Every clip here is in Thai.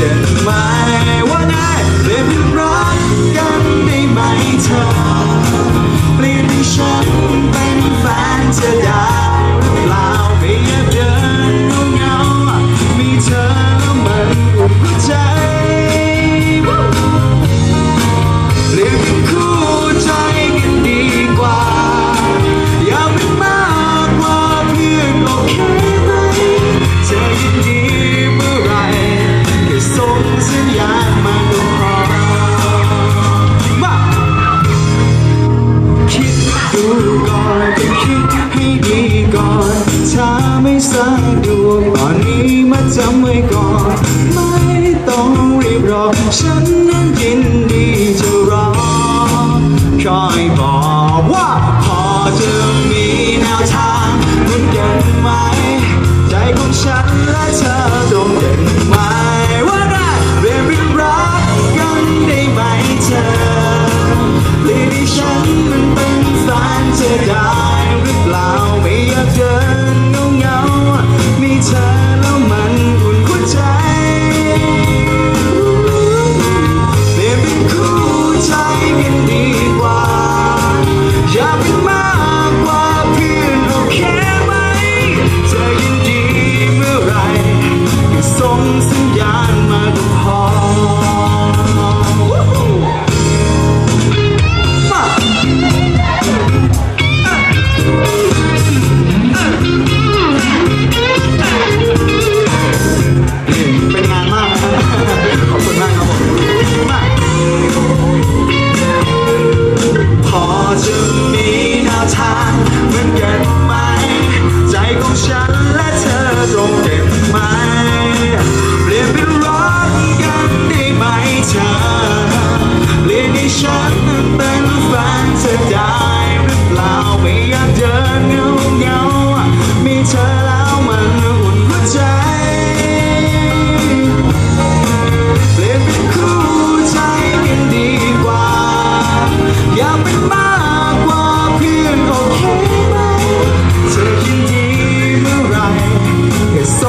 กันมาได้เป็นรักกันได้ไหมเธอเปลี่ยนให้ฉันเป็นแฟนเธอได้ คิดให้ดีก่อนถ้าไม่สะดวกตอนนี้มาจำไว้ก่อน ไม่ต้องรีบรอฉันนั้นยินดีจะรอคอยบอกว่าพอจะมีแนวทางเหมือนกันไหม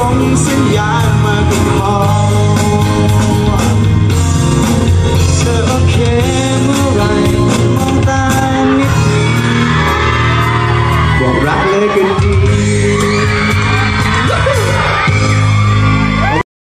ส่งสัญญาณมากับเราเธออเคเมื่อไรมองตานิ่งบอกรักเลยกันดี